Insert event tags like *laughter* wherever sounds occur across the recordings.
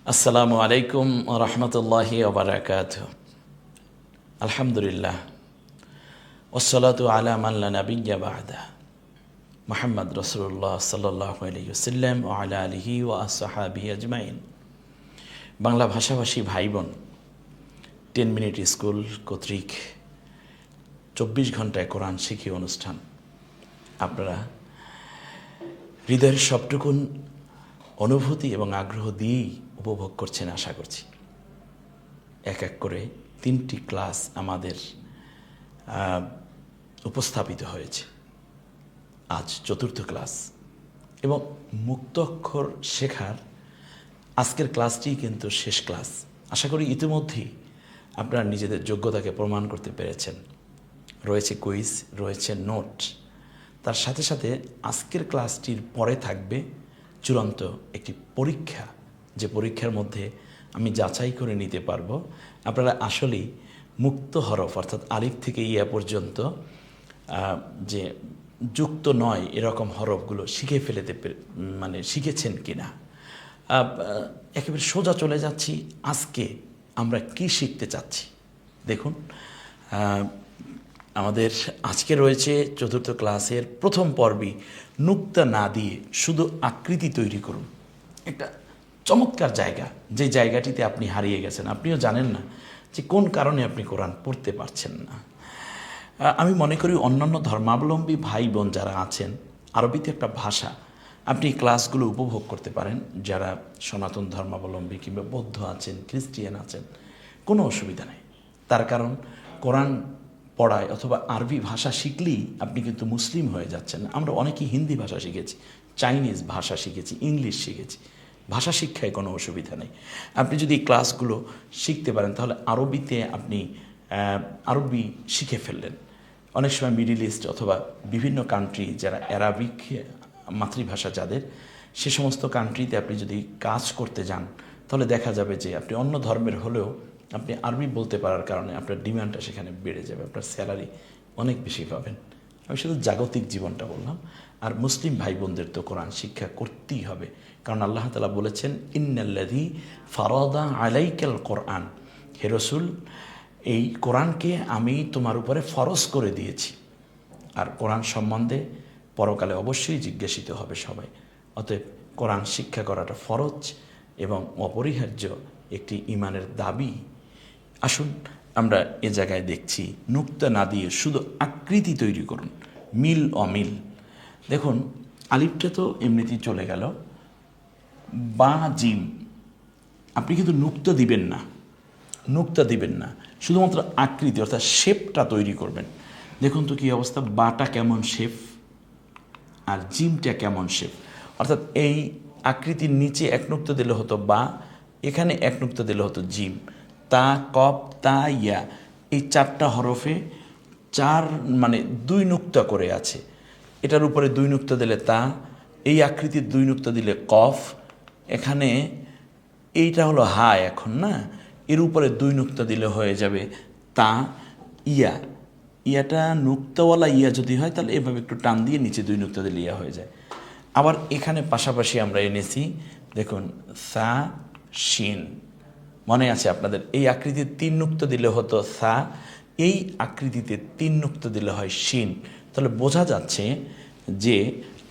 আসসালামু আলাইকুম রহমতুল্লাহি ওবরাকাত আলহামদুলিল্লাহ। ওসলাতু আলা মাল্লা নবিয়া বাদা। মোহাম্মদ রসুল্লাহ সাল্লাহ আলহিউসাল্লাম ও আলা আলহি ও আসহাবি আজমাইন। বাংলা ভাষাভাষী ভাই বোন টেন মিনিট স্কুল কর্তৃক চব্বিশ ঘন্টায় কোরআন শিখি অনুষ্ঠান। আপনারা হৃদয়ের সবটুকুন অনুভূতি এবং আগ্রহ দিয়েই উপভোগ করছেন আশা করছি। এক এক করে তিনটি ক্লাস আমাদের উপস্থাপিত হয়েছে। আজ চতুর্থ ক্লাস এবং মুক্ত অক্ষর শেখার আজকের ক্লাসটি কিন্তু শেষ ক্লাস। আশা করি ইতিমধ্যেই আপনারা নিজেদের যোগ্যতাকে প্রমাণ করতে পেরেছেন। রয়েছে কুইজ, রয়েছে নোট। তার সাথে সাথে আজকের ক্লাসটির পরে থাকবে চূড়ান্ত একটি পরীক্ষা যে পরীক্ষার মধ্যে আমি যাচাই করে নিতে পারব। আপনারা আসলেই মুক্ত হরফ অর্থাৎ আলিফ থেকে ইয়া পর্যন্ত যে যুক্ত নয় এরকম হরফগুলো শিখে ফেলেতে মানে শিখেছেন কিনা। আহ, একেবারে সোজা চলে যাচ্ছি আজকে আমরা কি শিখতে চাচ্ছি? দেখুন আমাদের আজকে রয়েছে চতুর্থ ক্লাসের প্রথম পর্বই নুক্তা না দিয়ে শুধু আকৃতি তৈরি করুন। একটা চমৎকার জায়গা। যে জায়গাটিতে আপনি হারিয়ে গেছেন। আপনিও জানেন না যে কোন কারণে আপনি কোরআন পড়তে পারছেন না। আমি মনে করি অন্যান্য ধর্মাবলম্বী ভাই বোন যারা আছেন, আরবিতে একটা ভাষা, আপনি ক্লাসগুলো উপভোগ করতে পারেন। যারা সনাতন ধর্মাবলম্বী কিংবা বৌদ্ধ আছেন, খ্রিস্টিয়ান আছেন, কোনো অসুবিধা নেই। তার কারণ কোরআন পড়ায় অথবা আরবি ভাষা শিখলেই আপনি কিন্তু মুসলিম হয়ে যাচ্ছেন। আমরা অনেকেই হিন্দি ভাষা শিখেছি, চাইনিজ ভাষা শিখেছি, ইংলিশ শিখেছি। ভাষা শিক্ষায় কোনো অসুবিধা নেই। আপনি যদি ক্লাসগুলো শিখতে পারেন, তাহলে আরবিতে আপনি আরবি শিখে ফেললেন। অনেক সময় মিডিল ইস্ট অথবা বিভিন্ন কান্ট্রি যারা অ্যারাবিক মাতৃভাষা যাদের, সে সমস্ত কান্ট্রিতে আপনি যদি কাজ করতে যান, তাহলে দেখা যাবে যে আপনি অন্য ধর্মের হলেও আপনি আরবি বলতে পারার কারণে আপনার ডিমান্ডটা সেখানে বেড়ে যাবে, আপনার স্যালারি অনেক বেশি পাবেন। আমি শুধু জাগতিক জীবনটা বললাম। আর মুসলিম ভাই বোনদের তো কোরআন শিক্ষা করতেই হবে। কারণ আল্লাহ তালা বলেছেন ইন্নাল্লাদি ফারদা আলাইকাল কোরআন। হে রসুল, এই কোরআনকে আমি তোমার উপরে ফরজ করে দিয়েছি। আর কোরআন সম্বন্ধে পরকালে অবশ্যই জিজ্ঞাসিত হবে সবাই। অতএব কোরআন শিক্ষা করাটা ফরজ এবং অপরিহার্য একটি ইমানের দাবি আসুন আমরা এ জায়গায় দেখছি, নুক্তা না দিয়ে শুধু আকৃতি তৈরি করুন, মিল অমিল। দেখুন, আলিফটা তো এমনিতেই চলে গেল। বা জিম আপনি কিন্তু নুক্তা দিবেন না, নুক্তা দিবেন না, শুধুমাত্র আকৃতি, অর্থাৎ শেপটা তৈরি করবেন। দেখুন তো কী অবস্থা, বাটা কেমন শেপ আর জিমটা কেমন শেপ। অর্থাৎ এই আকৃতির নিচে এক নুক্তা দিলে হতো বা, এখানে এক নুক্তা দিলে হতো জিম। তা, কপ, তা, ইয়া। এই চারটা হরফে চার মানে দুই নুক্তা করে আছে। এটার উপরে দুই নুক্তা দিলে তা, এই আকৃতির দুই নুক্তা দিলে কফ। এখানে এইটা হলো হা এখন, না? এর উপরে দুই নুক্তা দিলে হয়ে যাবে তা, ইয়া। ইয়াটা নুক্তাওয়ালা ইয়া যদি হয়, তাহলে এভাবে একটু টান দিয়ে নিচে দুই নুক্তা দিলে ইয়া হয়ে যায়। আবার এখানে পাশাপাশি আমরা এনেছি, দেখুন, সা, শিন। মনে আছে আপনাদের? এই আকৃতির তিন নুক্তা দিলে হতো সা, এই আকৃতিতে তিন নুক্তা দিলে হয় শিন। তাহলে বোঝা যাচ্ছে যে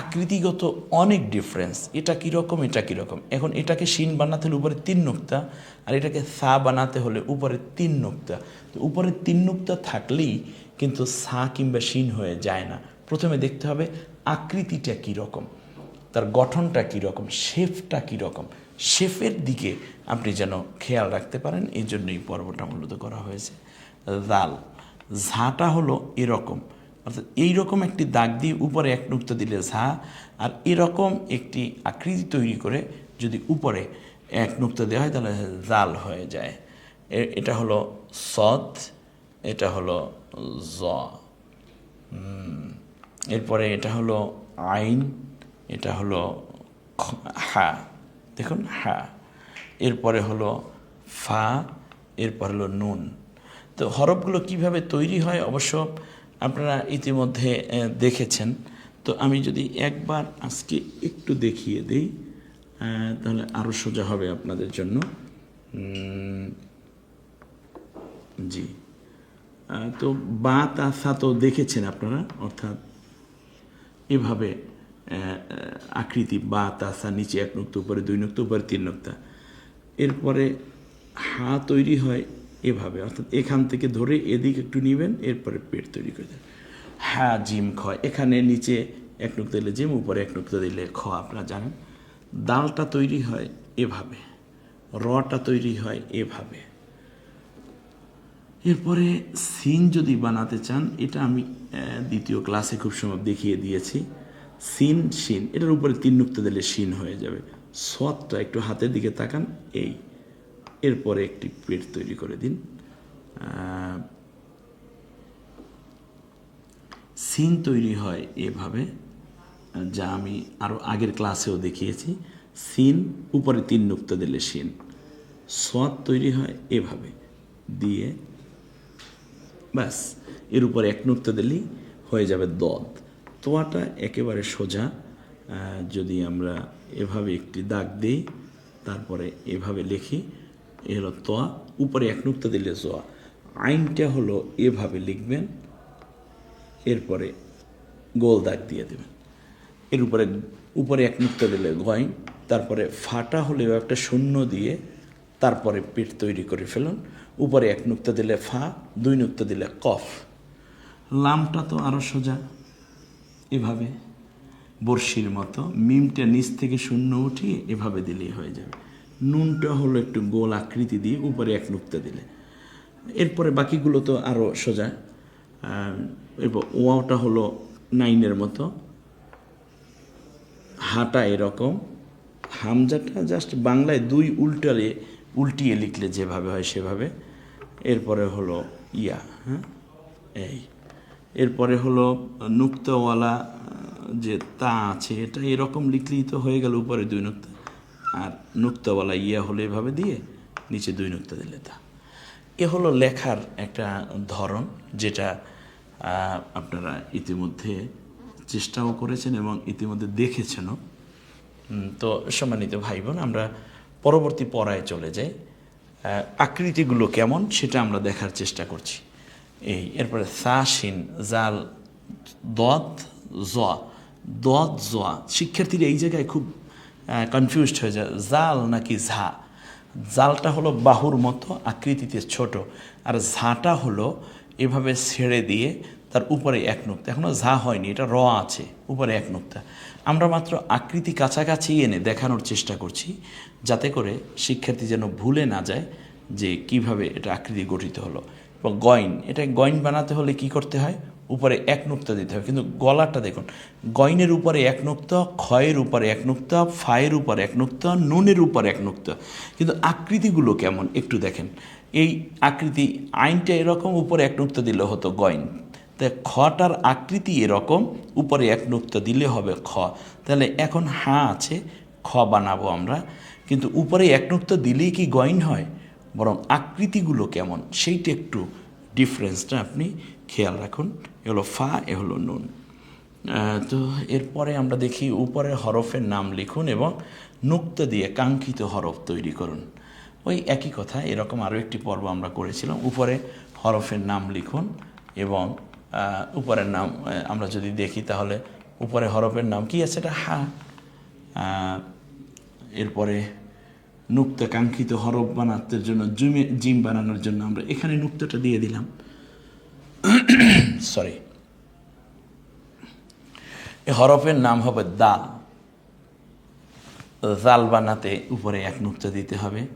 আকৃতিগত অনেক ডিফারেন্স এটা কীরকম এটা কীরকম এখন এটাকে শিন বানাতে হলে উপরে তিন নুক্তা, আর এটাকে সা বানাতে হলে উপরে তিন নুক্তা। তো উপরে তিন নুক্তা থাকলেই কিন্তু সা কিংবা শিন হয়ে যায় না। প্রথমে দেখতে হবে আকৃতিটা কীরকম তার গঠনটা কীরকম শেফটা কীরকম শেফের দিকে আপনি যেন খেয়াল রাখতে পারেন, এই জন্য এই পর্বটা মূলত করা হয়েছে। জাল ঝাঁটা হলো এরকম। অর্থাৎ এইরকম একটি দাগ দিয়ে উপরে এক নুক্তা দিলে ঝা, আর এরকম একটি আকৃতি তৈরি করে যদি উপরে এক নুক্তা দেওয়া হয়, তাহলে জাল হয়ে যায়। এটা হলো সদ, এটা হলো জ। এরপরে এটা হলো আইন, এটা হলো হা। দেখুন, হা, এরপরে হলো ফা, এরপর হলো নুন। তো হরফগুলো কীভাবে তৈরি হয় অবশ্য আপনারা ইতিমধ্যে দেখেছেন। তো আমি যদি একবার আজকে একটু দেখিয়ে দিই তাহলে আরও সোজা হবে আপনাদের জন্য। জি। তো বা তাসা তো দেখেছেন আপনারা, অর্থাৎ এভাবে আকৃতি বা তাসা নিচে এক নুক্ত উপরে, দুই নুক্ত উপরে, তিন নুক্তা। এরপরে হা তৈরি হয় এভাবে, অর্থাৎ এখান থেকে ধরে এদিক একটু নেবেন, এরপরে পেট তৈরি করে দেবেন হ্যাঁ জিম, খ, এখানে নিচে এক নুক্তা দিলে জিম, উপরে এক নুক্তা দিলে খ, আপনারা জানেন। দালটা তৈরি হয় এভাবে, রটা তৈরি হয় এভাবে। এরপরে সিন যদি বানাতে চান, এটা আমি দ্বিতীয় ক্লাসে খুব সময় দেখিয়ে দিয়েছি। সিন, শিন। এটার উপরে তিন নুক্তা দিলে শিন হয়ে যাবে। সৎটা একটু হাতের দিকে তাকান, এই। এরপরে একটি পেট তৈরি করে দিন। সিন তৈরি হয় এভাবে, যা আমি আরও আগের ক্লাসেও দেখিয়েছি। সিন, উপরে তিন নুক্তা দিলে সিন সোয়াদ তৈরি হয় এভাবে। দিয়ে, ব্যাস। এর উপরে এক নুক্তা দিলেই হয়ে যাবে দদ। তোয়াটা একেবারে সোজা যদি আমরা এভাবে একটি দাগ দিই, তারপরে এভাবে লিখি, এ হলো তোয়া, উপরে এক নুক্তা দিলে জোয়া। আইনটা হলো এভাবে লিখবেন, এরপরে গোল দাগ দিয়ে দেবেন। এর উপরে উপরে এক নুক্তা দিলে গয়ন তারপরে ফাটা হলেও একটা শূন্য দিয়ে তারপরে পেট তৈরি করে ফেলুন। উপরে এক নুক্তা দিলে ফা, দুই নুক্তা দিলে কফ। লামটা তো আরও সোজা। এভাবে বর্ষির মতো মিমটা নিচ থেকে শূন্য উঠিয়ে এভাবে দিলেই হয়ে যাবে। নুনটা হলো একটু গোল আকৃতি দিয়ে উপরে এক নুক্তা দিলে। এরপরে বাকিগুলো তো আরও সোজা। এরপর ওয়াওটা হলো নাইনের মতো। হাঁটা এরকম। হামজাটা জাস্ট বাংলায় দুই উল্টালে উল্টিয়ে লিখলে যেভাবে হয় সেভাবে। এরপরে হলো ইয়া হ্যাঁ? এই। এরপরে হলো, নুক্তওয়ালা যে তা আছে, এটা এরকম লিখলেই তো হয়ে গেল উপরে দুই নুক্তা। আর নুক্তওয়ালা ইয়া হলো এভাবে দিয়ে নিচে দুই নুক্তা দিলে তা। এ হলো লেখার একটা ধরন, যেটা আপনারা ইতিমধ্যে চেষ্টাও করেছেন এবং ইতিমধ্যে দেখেছেনও। তো সম্মানিত ভাই বোন আমরা পরবর্তী পড়ায় চলে যাই। আকৃতিগুলো কেমন সেটা আমরা দেখার চেষ্টা করছি। এই এরপরে সাসিন জাল দদ জ দদ জোয়া শিক্ষার্থীরা এই জায়গায় খুব কনফিউজড হয়ে যায় জাল নাকি ঝা জালটা হলো বাহুর মতো আকৃতিতে ছোট আর ঝাঁটা হলো এভাবে ছেড়ে দিয়ে তার উপরে এক নুক্তা এখনও ঝা হয়নি এটা র আছে উপরে এক নুক্তা আমরা মাত্র আকৃতি কাছাকাছি এনে দেখানোর চেষ্টা করছি যাতে করে শিক্ষার্থী যেন ভুলে না যায় যে কীভাবে এটা আকৃতি গঠিত হলো এবং গয়ন এটা গয়ন বানাতে হলে কি করতে হয়? উপরে এক নুক্তা দিতে হবে। কিন্তু গলাটা দেখুন গয়নের উপরে এক নুক্তা, ক্ষয়ের উপরে এক নুক্তা ফায়ের উপরে এক নুক্তা, নুনের উপরে এক নুক্তা। কিন্তু আকৃতিগুলো কেমন? একটু দেখেন। এই আকৃতি, আইনটা এরকম, উপরে এক নুক্তা দিলে হতো গয়ন তাই খটার আকৃতি এরকম, উপরে এক নুক্তা দিলে হবে খ। তাহলে এখন হা আছে, খ বানাবো আমরা। কিন্তু উপরে এক নুক্তা দিলেই কি গয়ন হয়? বরং আকৃতিগুলো কেমন, সেইটা একটু ডিফারেন্সটা আপনি খেয়াল রাখুন। এ হলো ফা, এ হলো নুন। তো এরপরে আমরা দেখি উপরে হরফের নাম লিখুন এবং নুক্তা দিয়ে কাঙ্ক্ষিত হরফ তৈরি করুন। ওই একই কথা, এরকম আরও একটি পর্ব আমরা করেছিলাম। উপরে হরফের নাম লিখুন এবং উপরের নাম আমরা যদি দেখি তাহলে উপরে হরফের নাম কি আছে? এটা হা। এরপরে নুক্তা কাঙ্ক্ষিত হরফ বানাতে জন্য, জুমে, জিম বানানোর জন্য আমরা এখানে নুক্তাটা দিয়ে দিলাম। *coughs* সরি এই হরফের নাম হবে দাল। জাল বানাতে উপরে এক নুক্তা দিতে হবে।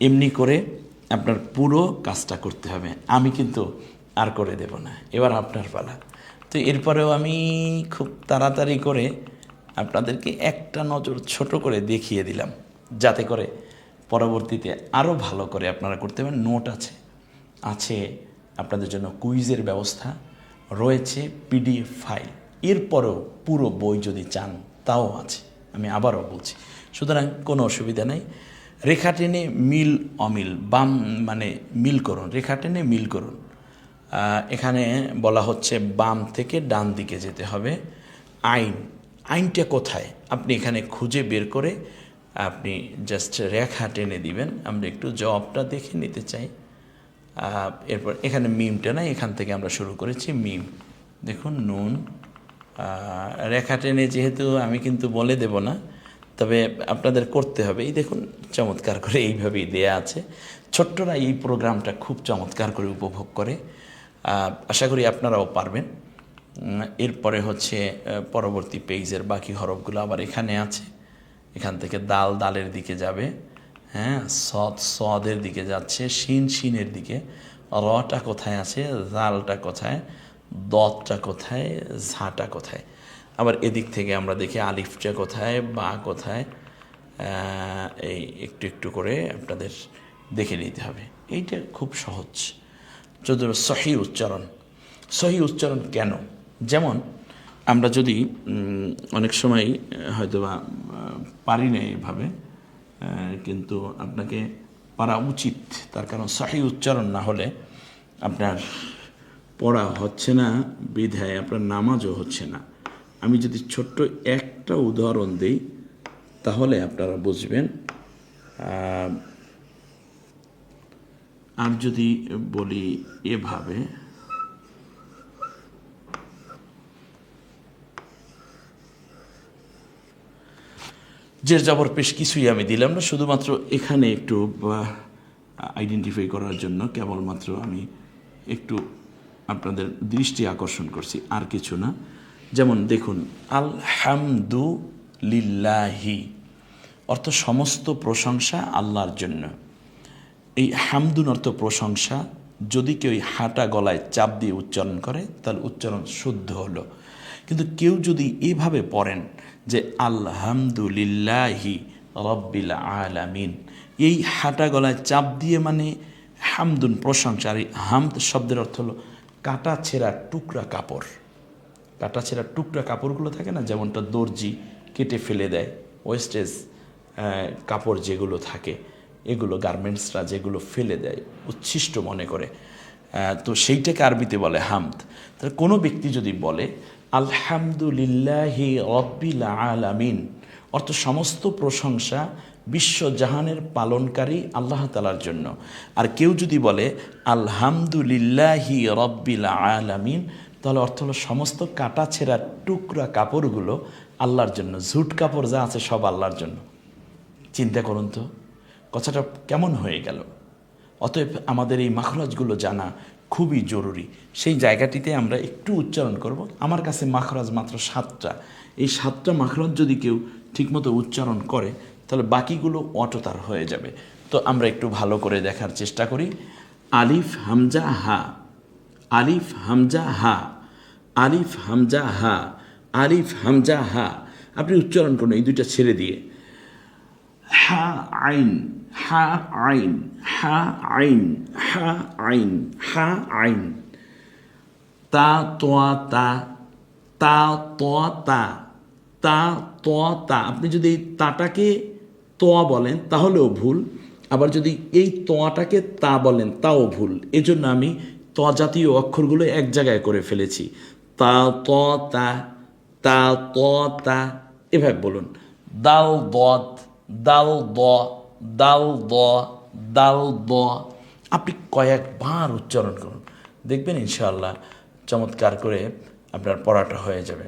এমনি করে আপনার পুরো কাজটা করতে হবে। আমি কিন্তু আর করে দেব না। এবার আপনার পালা। তো এরপরেও আমি খুব তাড়াতাড়ি করে আপনাদেরকে একটা নজর ছোট করে দেখিয়ে দিলাম। যাতে করে পরবর্তীতে আরও ভালো করে আপনারা করতে পারেন। নোট আছে। আছে আপনাদের জন্য কুইজের ব্যবস্থা। রয়েছে পিডিএফ ফাইল। এরপরেও পুরো বই যদি চান, তাও আছে। আমি আবারও বলছি, সুতরাং কোনো অসুবিধা নেই। রেখা টেনে মিল, অমিল, বাম মানে মিল করুন। রেখা টেনে মিল করুন। এখানে বলা হচ্ছে বাম থেকে ডান দিকে যেতে হবে। আইন। আইনটা কোথায়? আপনি এখানে খুঁজে বের করে আপনি জাস্ট রেখা টেনে দিবেন। আমরা একটু জবটা দেখে নিতে চাই। এরপর এখানে মিমটা না এখান থেকে আমরা শুরু করেছি মিম। দেখুন, নুন। রেখা টেনে যেহেতু আমি কিন্তু বলে দেব না, তবে আপনাদের করতে হবে। এই দেখুন, চমৎকার করে এইভাবেই দেয়া আছে। ছোট্টরা এই প্রোগ্রামটা খুব চমৎকার করে উপভোগ করে। আশা করি আপনারাও পারবেন। এরপরে হচ্ছে পরবর্তী পেজের বাকি হরফগুলো আবার এখানে আছে। এখান থেকে দাল দালের দিকে যাবে হ্যাঁ সদ, সদের দিকে যাচ্ছে, শিন শিনের দিকে। রটা কোথায় আছে? জালটা কোথায়? দতটা কোথায়? ঝাটা কোথায়? আবার এদিক থেকে আমরা দেখি আলিফটা কোথায়? বা কোথায়? এই একটু একটু করে আপনাদের দেখে নিতে হবে। এইটা খুব সহজ। চোদ্দ সহি উচ্চারণ। সহি উচ্চারণ কেন? যেমন আমরা যদি অনেক সময় হয়তো বা পারি না এভাবে কিন্তু আপনাকে পারা উচিত, তার কারণ সহি উচ্চারণ না হলে আপনার পড়া হচ্ছে না, বিধায় আপনার নামাজও হচ্ছে না। আমি যদি ছোট্ট একটা উদাহরণ দিই, তাহলে আপনারা বুঝবেন আর যদি বলি এভাবে জের জবর পেশ কিছুই আমি দিলাম না, শুধুমাত্র এখানে একটু আইডেন্টিফাই করার জন্য কেবলমাত্র আমি একটু আপনাদের দৃষ্টি আকর্ষণ করছি, আর কিছু না। যেমন দেখুন আলহামদু লিল্লাহি অর্থ সমস্ত প্রশংসা আল্লাহর জন্য। এই হামদুন অর্থ প্রশংসা, যদি কেউ হাঁটা গলায় চাপ দিয়ে উচ্চারণ করে, তাহলে উচ্চারণ শুদ্ধ হলো। কিন্তু কেউ যদি এভাবে পড়েন যে আলহামদুলিল্লাহি রব্বিল আলামিন। এই হাঁটা গলায় চাপ দিয়ে মানে হামদুন প্রশংসা। আর এই হামদ শব্দের অর্থ হলো কাটা ছেঁড়া টুকরা কাপড়। কাটা ছেঁড়া টুকরা কাপড়গুলো থাকে না, যেমনটা দর্জি কেটে ফেলে দেয়, ওয়েস্টেজ কাপড় যেগুলো থাকে, এগুলো গার্মেন্টসরা যেগুলো ফেলে দেয়, উচ্ছিষ্ট মনে করে। তো সেইটাকে আরবিতে বলে হামদ। তাহলে কোনো ব্যক্তি যদি বলে আলহামদুলিল্লাহি রব্বিল আলামিন। অর্থ সমস্ত প্রশংসা বিশ্বজাহানের পালনকারী আল্লাহ তালার জন্য। আর কেউ যদি বলে আলহামদুলিল্লাহি রব্বিল আলামিন, তাহলে অর্থ হলো সমস্ত কাটা ছেঁড়া টুকরা কাপড়গুলো আল্লাহর জন্য, ঝুট কাপড় যা আছে সব আল্লাহর জন্য। চিন্তা করুন তো, কথাটা কেমন হয়ে গেল? অতএব আমাদের এই মাখরাজগুলো জানা খুবই জরুরি। সেই জায়গাটিতে আমরা একটু উচ্চারণ করব। আমার কাছে মাখরাজ মাত্র সাতটা। এই সাতটা মাখরাজ যদি কেউ ঠিকমতো উচ্চারণ করে, তাহলে বাকিগুলো অটোতার হয়ে যাবে। তো আমরা একটু ভালো করে দেখার চেষ্টা করি। আলিফ, হামজা, হা। আলিফ, হামজা, হা। আলিফ, হামজা, হা। আলিফ, হামজা, হা। আপনি উচ্চারণ করুন এই দুইটা ছেড়ে দিয়ে। হা, আইন। হা, আইন। হা আইন হা আইন হা আইন। তা তোয়া তা তা তোয়া তা তা তোয়া তা। আপনি যদি তাটাকে তোয়া বলেন, তাহলেও ভুল। আবার যদি এই তোয়াটাকে তা বলেন, তাও ভুল। এজন্য আমি ত জাতীয় অক্ষরগুলো এক জায়গায় করে ফেলেছি। তা ত তা তা ত তা। এভাবে বলুন। দাল দত দাল দ দাল দ দাল, দ। আপনি কয়েকবার উচ্চারণ করুন। দেখবেন ইনশাআল্লাহ চমৎকার করে আপনার পড়াটা হয়ে যাবে।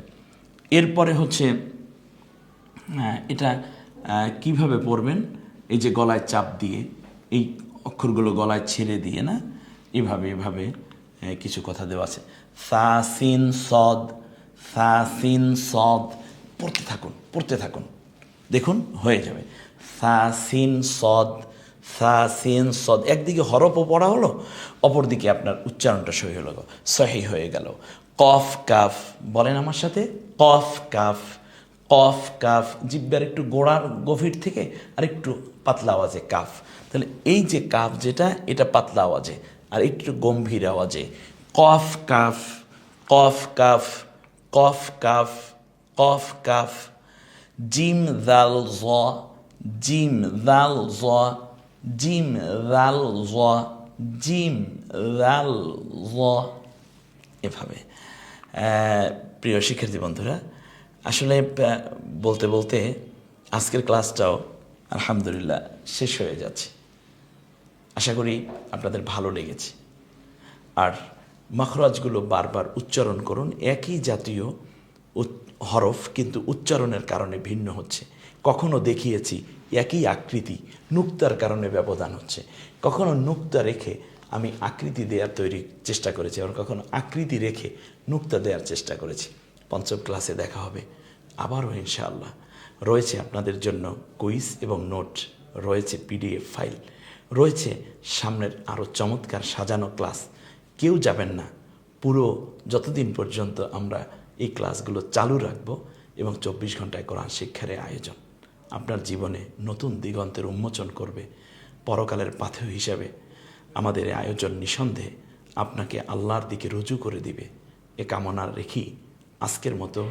এরপরে হচ্ছে এটা কীভাবে পড়বেন? এই যে গলায় চাপ দিয়ে, এই অক্ষরগুলো গলায় ছেড়ে দিয়ে, না? এভাবে এভাবে কিছু কথা দেওয়া আছে। সা সিন সদ সা সিন সদ। পড়তে থাকুন পড়তে থাকুন। দেখুন, হয়ে যাবে। সা সিন সদ সা সিন সদ। একদিকে হরফও পড়া হলো, অপরদিকে আপনার উচ্চারণটা সহি হলো সহি হয়ে গেল। কফ, কাফ, বলেন আমার সাথে? কফ, কাফ কফ, কাফ, জিব্বার একটু গোড়ার গভীর থেকে আর একটু পাতলা আওয়াজে কাফ। তাহলে এই যে কাফ যেটা, এটা পাতলা আওয়াজে আর একটু গম্ভীর আওয়াজে। Cough, calf cough calf cough calf cough, calf, gym, দাল, জ, জিম, দাল, জ জিম দাল জ জিম দাল জ এভাবে প্রিয় শিক্ষার্থী বন্ধুরা, আসলে বলতে বলতে আজকের ক্লাসটাও আলহামদুলিল্লাহ শেষ হয়ে যাচ্ছে। আশা করি আপনাদের ভালো লেগেছে। আর মখরাজগুলো বারবার উচ্চারণ করুন, একই জাতীয় হরফ কিন্তু উচ্চারণের কারণে ভিন্ন হচ্ছে। কখনো দেখিয়েছি একই আকৃতি নুক্তার কারণে ব্যবধান হচ্ছে। কখনো নুক্তা রেখে আমি আকৃতি দেওয়ার তৈরি চেষ্টা করেছি আবার কখনো আকৃতি রেখে নুক্তা দেওয়ার চেষ্টা করেছি। পঞ্চম ক্লাসে দেখা হবে। আবারও ইনশাআল্লাহ। রয়েছে আপনাদের জন্য কুইজ এবং নোট। রয়েছে পিডিএফ ফাইল। রয়েছে সামনের আরও চমৎকার সাজানো ক্লাস। কেউ যাবেন না। পুরো যতদিন পর্যন্ত আমরা এই ক্লাসগুলো চালু রাখব এবং চব্বিশ ঘন্টায় কোরআন শিক্ষার আয়োজন। আপনার জীবনে নতুন দিগন্তের উন্মোচন করবে পরকালের পাথেয় হিসাবে। আমাদের আয়োজন নিঃসন্দেহে আপনাকে আল্লাহর দিকে রুজু করে দিবে। এ কামনা রেখি আজকের মতো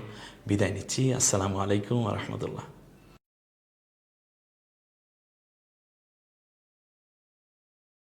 বিদায় নিচ্ছি। আসসালামু আলাইকুম রহমতুল্লাহ।